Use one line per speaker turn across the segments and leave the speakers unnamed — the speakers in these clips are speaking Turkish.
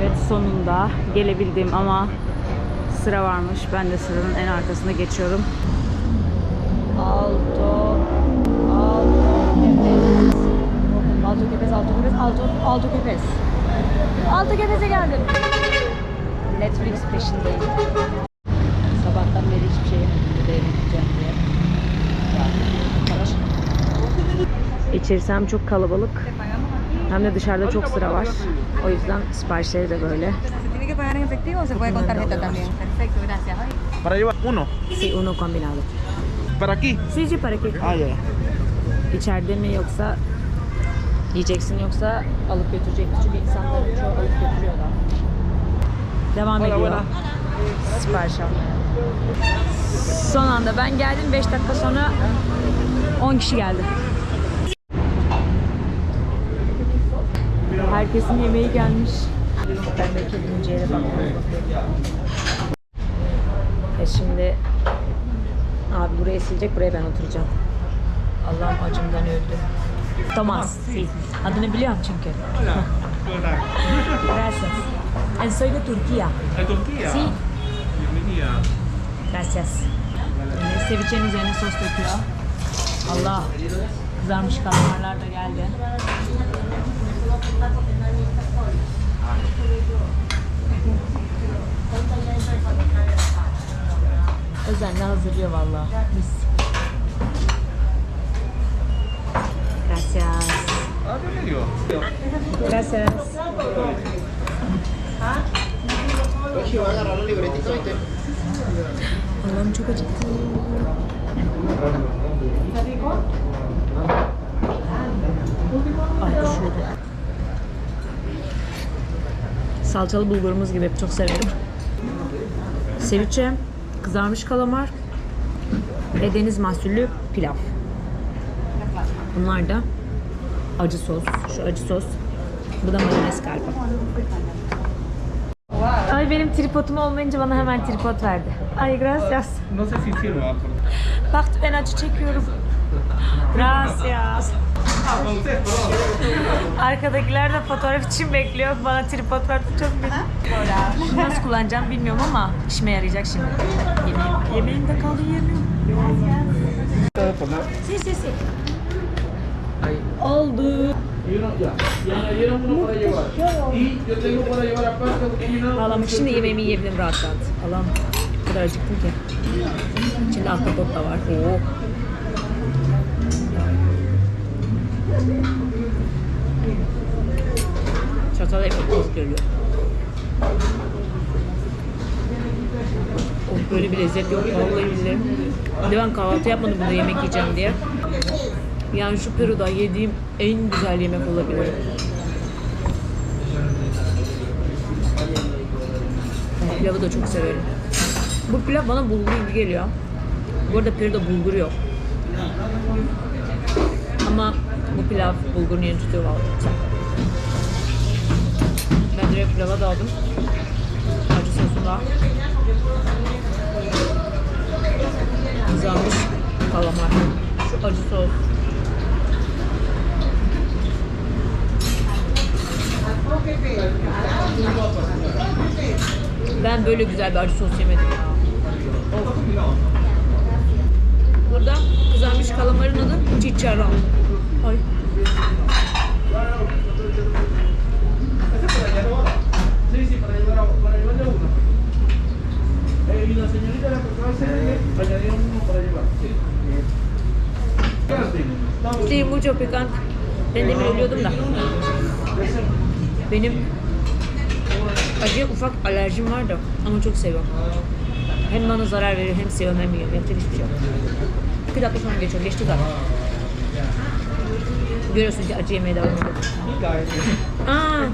Evet sonunda gelebildim ama sıra varmış. Ben de sıranın en arkasında geçiyorum. Alto Alto Kepez Alto Kepez Alto Kepez Alto Alto Kepez Alto Kepez'e geldim. Netflix peşindeyim. Sabahtan beri hiçbir şey yiyeceğim diye. İçerisem çok kalabalık. Hem de dışarıda çok sıra var. O yüzden siparişleri de böyle.
Para llevar uno.
Si uno combinado.
Para aquí.
Sizce para qué?
Ah, ya.
İçeride mi yoksa yiyeceksin yoksa alıp götüreceksin. Çünkü insanların çoğu alıp götürüyorlar. Devam
Hola,
ediyor.
buena.
Sipariş almaya. Son anda ben geldim. 5 dakika sonra 10 kişi geldi. Herkesin yemeği gelmiş. Ben de kedinci yere bakıyorum. E şimdi abi buraya silecek, buraya ben oturacağım. Allah'ım acımdan öldü. Thomas, sí. Adını biliyorum çünkü. Gracias. En soy de Turquía.
¿De Turquía?
Sí.
Bienvenida.
Gracias. Cevichenin üzerine sos döküyor. Allah. Kızarmış kalamarlar da geldi. Özenle hazırlıyor valla. Mis. Gracias. Gracias. Allah'ım çok acıktım. Ay üşüdüm. Salçalı bulgurumuz gibi çok severim. Seviçe, kızarmış kalamar ve deniz mahsullü pilav. Bunlar da acı sos. Şu acı sos. Bu da mayonez galiba. Ay benim tripodum olmayınca bana hemen tripod verdi. Ay gracias.
No sé si sirva. por-
Bak ben acı çekiyorum. Gracias. Arkadakiler de fotoğraf için bekliyor. Bana tripod verdi çok. Şunu nasıl kullanacağım bilmiyorum ama işime yarayacak şimdi. Yemeğim, yemeğim de kaldı yiyemiyorum. Si si si. Oldu. Allah'ım şimdi yemeğimi yiyebilirim rahat rahat. Allah'ım kadar acıktım ki. İçinde ahtapot da var. Oo. Çatal az geliyor. Of böyle bir lezzet yok vallahi billahi. Bir de ben kahvaltı yapmadım burada yemek yiyeceğim diye. Yani şu Peru'da yediğim en güzel yemek olabilir. Pilavı da çok severim. Bu pilav bana bulgur gibi geliyor. Bu arada Peru'da bulgur yok. Ama bu pilav yerini tutuyor vallahi. Güzel. Ben direkt pilava daldım. Acı sosunda. Kızarmış kalamar. Şu acı sos. Ben böyle güzel bir acı sos yemedim ya. Of. Burada kızarmış kalamarın adı chicharron. Ay.
De y la señorita la que va a hacer, añadieron uno para llevar. Sí. Estamos
Sí, mucho picante. Ben demin ölüyordum da. Benim acıya ufak alerjim var da ama çok seviyorum. Hem bana zarar verir hem seviyorum hem yiyorum. Yapacak hiçbir şey yok. İki dakika sonra geçiyor. Geçti zaten. Görüyorsun ki acı yemeye devam ediyor. Aa,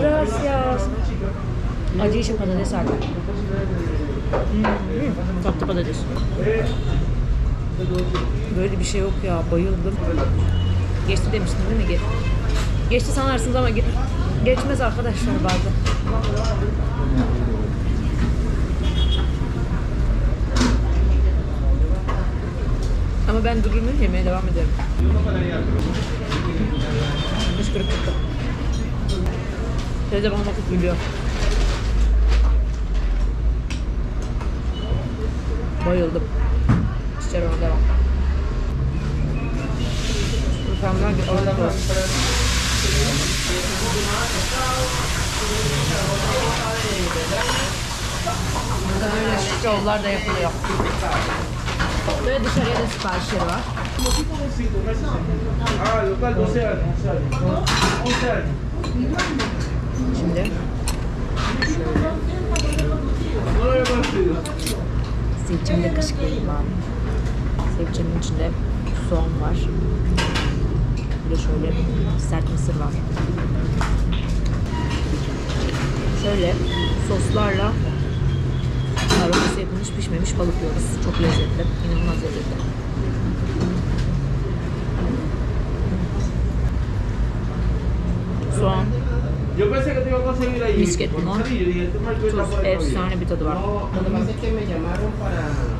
gracias. Acı işi patates artık. Hmm, tatlı patates. Böyle bir şey yok ya. Bayıldım. Geçti demiştin değil mi? Ge- Geçti sanarsınız ama ge- geçmez arkadaşlar bazen. Ama ben durumu yemeye devam ederim. Hıçkırık tuttu. Teyze bana bakıp gülüyor. Bayıldım. İçeri ona devam. Bir orada var. Burada böyle şovlar da yapılıyor. Böyle dışarıya da siparişleri var.
Como tipo jovencito, no es así. Local, 12 años, 11 años. 11 años.
Şimdi. Sevçemde kaşıklarım var. Sevçemin içinde soğan var. Bir de şöyle sert mısır var. Şöyle soslarla aroması yapılmış pişmemiş balık yiyoruz. Çok lezzetli. İnanılmaz lezzetli. Soğan,
marco está
tuz, efsane bir tadı var.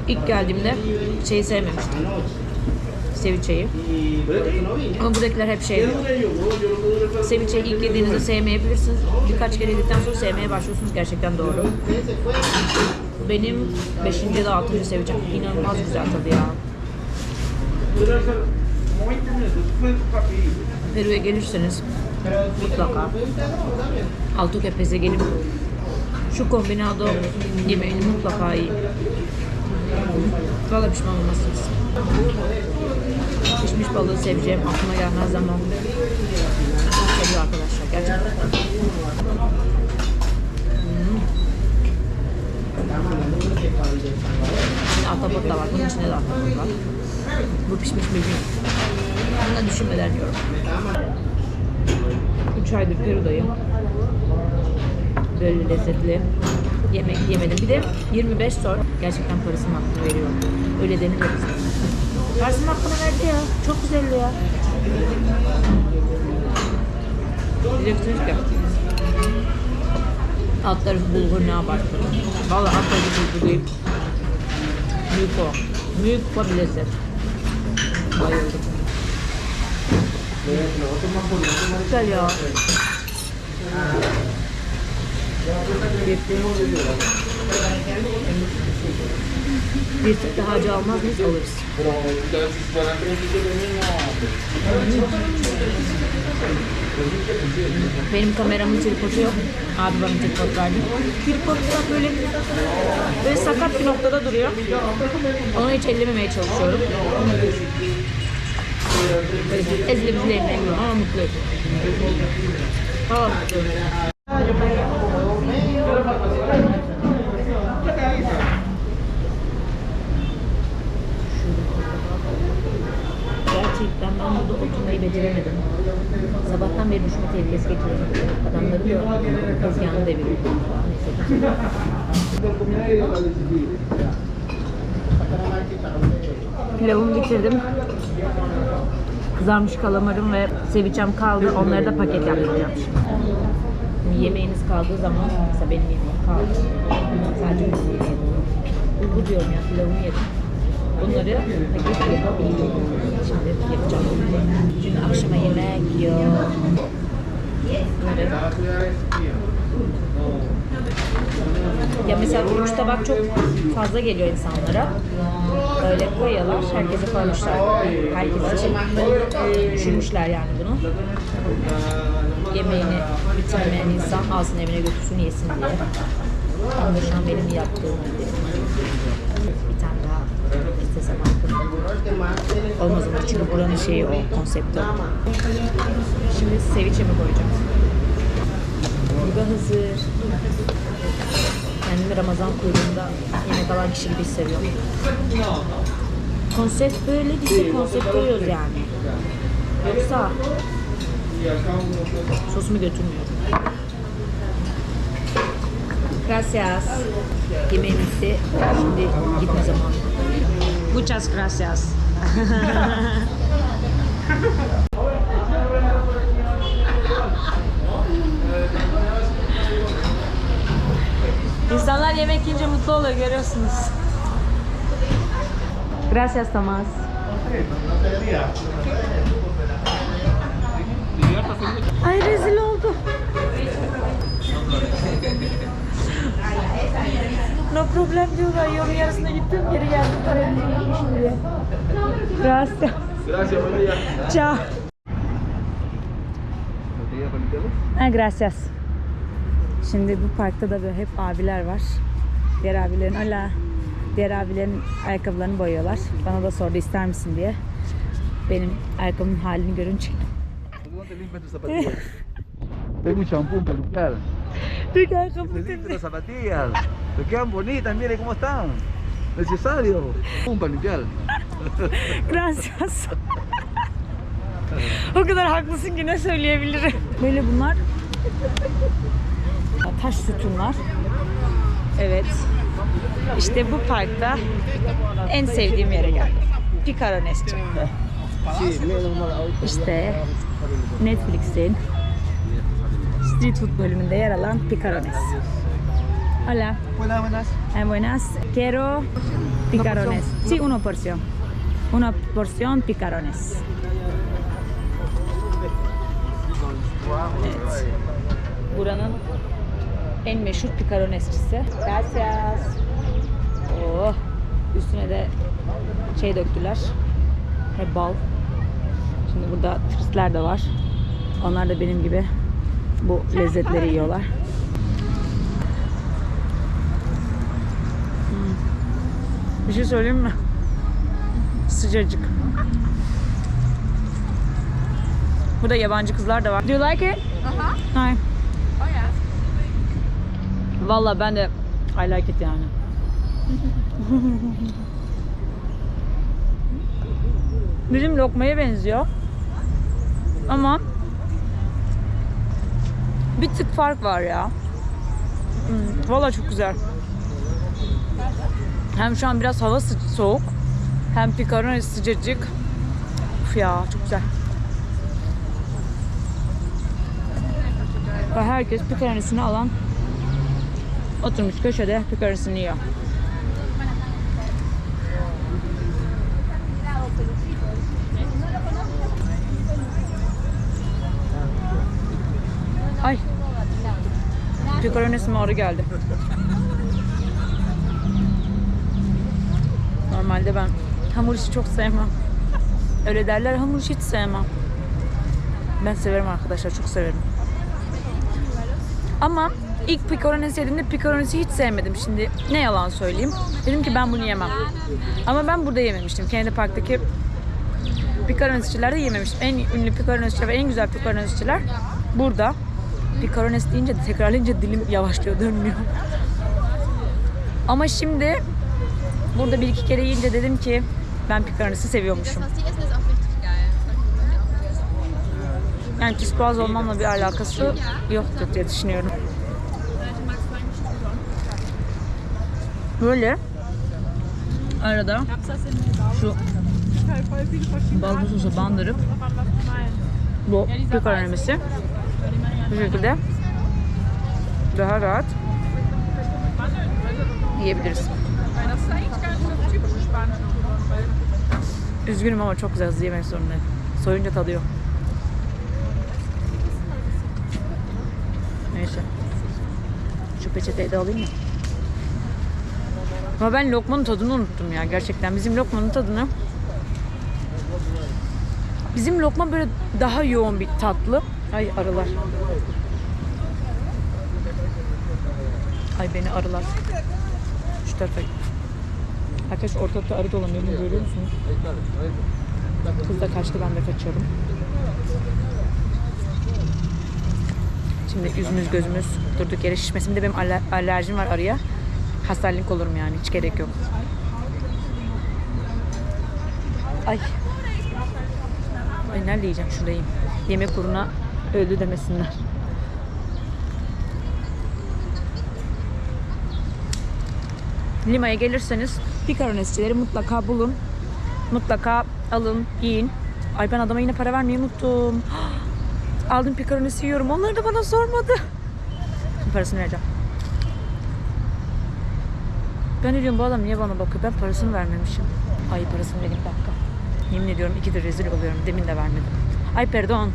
İlk geldiğimde şeyi sevmemiştim. Ceviche'yi. Ama buradakiler hep şey.
Fue-
Ceviche'yi ilk yediğinizde sevmeyebilirsiniz. Birkaç kere yedikten sonra sevmeye başlıyorsunuz. Gerçekten doğru. Benim 5. ya da 6. seveceğim. İnanılmaz güzel tadı ya.
Dura ser como 20 minutos. Fue rapidito.
Peru'ya gelirseniz mutlaka Altukepez'e gelip şu kombinado yemeğini mutlaka yiyin. Valla pişman olmazsınız. Pişmiş balığı seveceğim aklıma gelmez ama çok seviyor arkadaşlar gerçekten. Hmm. Şimdi Ahtapot da var. Bunun içinde de ahtapot var. Bu pişmiş bilmiyorum. Bunu düşünmeden yiyorum. 3 aydır Peru'dayım. Böyle lezzetli yemek yemedim. Bir de 25 sor. Gerçekten parasının hakkını veriyor. Öyle denir. Parasının hakkını verdi ya. Çok güzeldi ya. Diyeceksiniz ki alt tarafı bulgur ne abarttı. Valla alt tarafı bulgur değil. Büyük o bir lezzet. Bayıldım. Güzel ya. Bir tık daha acı almaz mıyız? Alırız. Benim kameramın tripodu yok. Abi bana tripod verdi. Tripod böyle, böyle sakat bir noktada duruyor. Onu hiç ellememeye çalışıyorum. Böyle ezile bizle ellemiyorum ama mutluyum. Ama mutluyum. Gerçekten ben burada oturmayı beceremedim. Sabahtan beri düşme tehlikesi geçiriyorum. Adamları da tezgahını deviriyorum. Pilavımı bitirdim. Kızarmış kalamarım ve seviçem kaldı. Onları da paket yaptıracağım şimdi. Yemeğiniz kaldığı zaman, mesela benim yemeğim kaldı. Sadece bulgur yedim. Bulgur diyorum ya, pilavımı yedim. Bunları paket yapabiliyorum. Şimdi yapacağım. Çünkü akşama yemek yok. Bunları ya mesela üç tabak çok fazla geliyor insanlara. Öyle koyuyorlar. Herkese koymuşlar. Herkes için düşünmüşler yani bunu. Yemeğini bitirmeyen insan alsın evine götürsün yesin diye. Tam benim yaptığım gibi. Bir tane daha istesem hakkında. Olmaz ama çünkü buranın şeyi o, konsepti o. Şimdi ceviche mi koyacağım? Burada hazır. Kendimi Ramazan kuyruğunda yemek alan kişi gibi hissediyorum. Konsept böyle değil, konsept koyuyoruz yani. Yoksa sosumu götürmüyorum. Gracias. Yemeğim bitti. Şimdi gitme zamanı. Muchas gracias. İnsanlar yemek yiyince mutlu oluyor görüyorsunuz. Gracias Tomás. Ay rezil oldu. no problem diyorlar. Yolun yarısına gittim geri geldim. Parayı diye. Gracias.
Gracias.
Ciao. Ha, ah, gracias. Şimdi bu parkta da böyle hep abiler var. Diğer abilerin ala diğer abilerin ayakkabılarını boyuyorlar. Bana da sordu ister misin diye. Benim ayakkabımın halini görünce.
Tengo un champú.
Peki
Te
ayakkabımı
limpio las zapatillas. Te quedan bonitas, mire cómo están. Necesario. Un limpiar.
Gracias. o kadar haklısın ki ne söyleyebilirim. Böyle bunlar taş sütunlar. Evet. İşte bu parkta en sevdiğim yere geldim. Picarones çıktı. İşte Netflix'in Street Food bölümünde yer alan Picarones. Hola.
Buenas, buenas.
Eh, buenas. Quiero picarones. Sí, una porción. Una porción picarones. Evet. Buranın en meşhur picaronesçisi. Gracias. Oh. Üstüne de şey döktüler. Ve bal. Şimdi burada turistler de var. Onlar da benim gibi bu lezzetleri yiyorlar. Bir şey söyleyeyim mi? Sıcacık. Burada yabancı kızlar da var. Do you like it?
Aha.
Hi. Valla ben de I like it yani. Bizim lokmaya benziyor. Ama bir tık fark var ya. Hmm, Valla çok güzel. Hem şu an biraz hava soğuk. Hem picarones sıcacık. Uf ya çok güzel. Ve herkes picaronesini alan oturmuş köşede picaronesini yiyor. Ay. Picarones ağrı geldi. Normalde ben hamur işi çok sevmem. Öyle derler hamur işi hiç sevmem. Ben severim arkadaşlar çok severim. Ama ilk pikoronesi yediğimde pikoronesi hiç sevmedim şimdi. Ne yalan söyleyeyim. Dedim ki ben bunu yemem. Ama ben burada yememiştim. Kennedy Park'taki pikoronesiçilerde yememiştim. En ünlü pikoronesiçiler ve en güzel pikoronesiçiler burada. Pikoronesi deyince de tekrarlayınca dilim yavaşlıyor, dönmüyor. Ama şimdi burada bir iki kere yiyince dedim ki ben pikoronesi seviyormuşum. Yani psikoz olmamla bir alakası yoktur diye düşünüyorum. Böyle arada şu ballı sosu bandırıp bu pikoronemizi bu şekilde daha rahat yiyebiliriz. Üzgünüm ama çok güzel hızlı yemek zorundayım. Soyunca tadıyor. Neyse. Şu peçeteyi de alayım mı? Ama ben lokmanın tadını unuttum ya gerçekten. Bizim lokmanın tadını Bizim lokma böyle daha yoğun bir tatlı. Ay arılar. Ay beni arılar. Şu tarafa. Arkadaş ortalıkta arı dolanıyor. Bunu görüyor musunuz? Kız da kaçtı ben de kaçıyorum. Şimdi yüzümüz gözümüz durduk yere şişmesin. Bir de benim aler- alerjim var arıya. Hastanelik olurum yani. Hiç gerek yok. Ay. Ay nerede yiyeceğim? Şurada yiyeyim. Yemek uğruna öldü demesinler. Lima'ya gelirseniz pikaronesçileri mutlaka bulun. Mutlaka alın, yiyin. Ay ben adama yine para vermeyi unuttum. Aldım pikaronesi yiyorum. Onlar da bana sormadı. Şimdi parasını vereceğim. Ben diyorum bu adam niye bana bakıyor? Ben parasını vermemişim. Ay parasını vereyim bir dakika. Yemin ediyorum ikidir rezil oluyorum. Demin de vermedim. Ay pardon.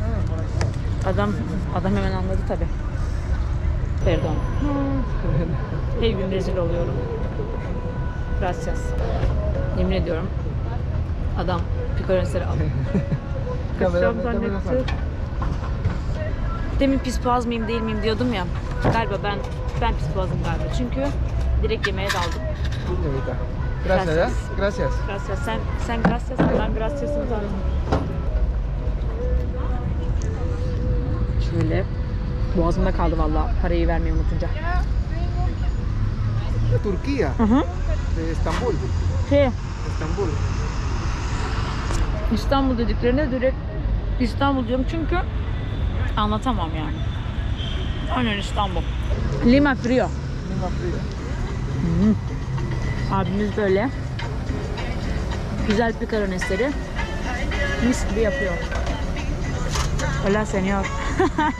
Adam adam hemen anladı tabi. Pardon. Her gün rezil oluyorum. Gracias. Yemin ediyorum adam pikonesleri aldı. Kaçacağım zannetti. Demin pis boğaz mıyım değil miyim diyordum ya. Galiba ben ben pis boğazım galiba. Çünkü direkt yemeğe daldım.
Señorita. Gracias,
Gracias.
Gracias.
Gracias. Sen, sen gracias. Ben gracias'ını tanıdım. Şöyle. Boğazımda kaldı valla parayı vermeyi unutunca.
Turquía,
Hı hı.
de Estambul.
Şey,
Estambul.
İstanbul dediklerine direkt İstanbul diyorum çünkü anlatamam yani. Aynen İstanbul. Lima Frio.
Lima fría.
Abimiz böyle güzel picaronesleri mis gibi yapıyor. Hola señor.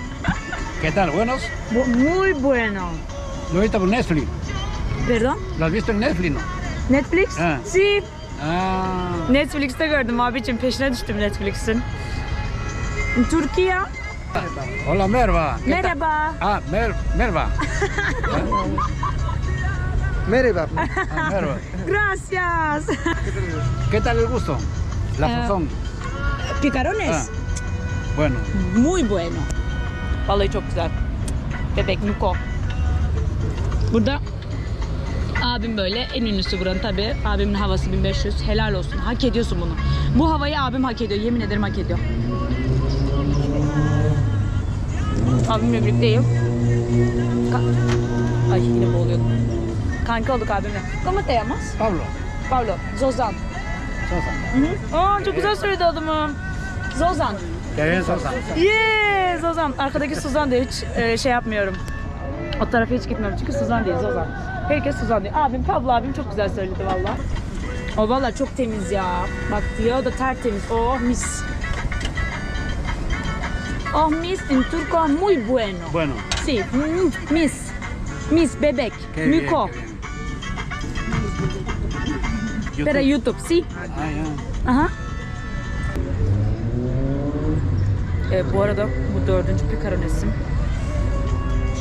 ¿Qué tal? ¿Buenos?
Bu muy bueno.
¿Lo viste por Netflix?
Perdón?
¿Lo has visto en Netflix, no?
Netflix?
Ha.
Sí.
Ah,
Netflix'te gördüm abicim. Peşine düştüm Netflix'in. Türkiye.
hola Merva. ¿Qué tal?
Merhaba.
Ah, Mer Merva.
Merhaba.
Merva.
Gracias.
¿Qué tal el gusto? La
Eh,
sazón.
Picarones.
Ah. Bueno,
Muy bueno. Vallahi çok güzel. Bebek Muko. Burada abim böyle en ünlüsü buranın tabi. Abimin havası 1500. Helal olsun. Hak ediyorsun bunu. Bu havayı abim hak ediyor. Yemin ederim hak ediyor. Abimle birlikteyim. Ka- Ay yine boğuluyordum. Kanka olduk abimle. ¿Cómo te llamas?
Pablo.
Pablo. Zozan.
Sosa.
Hı hı. Aa, çok güzel söyledi adımı. Zozan.
Bien, Sosa.
Yeah, Zozan. Arkadaki Suzan diye hiç e, şey yapmıyorum. O tarafa hiç gitmiyorum çünkü Suzan değil Zozan. Herkes Suzan diyor. Abim Pablo abim çok güzel söyledi valla. O valla çok temiz ya. Bak diyor da tertemiz. Oh mis. Oh mis en turco muy bueno.
Bueno,
Sí, mm, mis. Mis bebek.
qué bien. Bien.
Pero
YouTube.
YouTube, sí.
Ah.
Aha. E, bu arada bu dördüncü pikaronesim.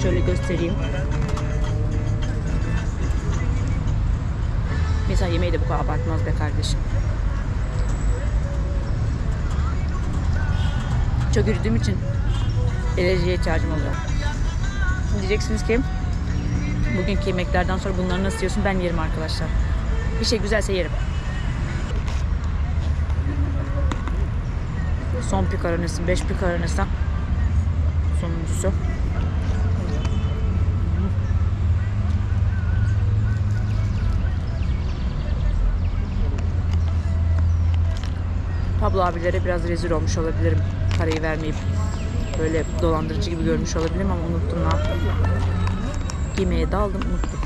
Şöyle göstereyim. Mesela yemeği de bu kadar abartmaz be kardeşim. Çok yürüdüğüm için enerjiye ihtiyacım oluyor. Diyeceksiniz ki bugünkü yemeklerden sonra bunları nasıl yiyorsun? Ben yerim arkadaşlar. Bir şey güzelse yerim. Son pikaronesi, 5 pikaronesi. Sonuncusu. Pablo abilere biraz rezil olmuş olabilirim. Parayı vermeyip böyle dolandırıcı gibi görmüş olabilirim ama unuttum ne yaptım. Yemeğe daldım unuttum.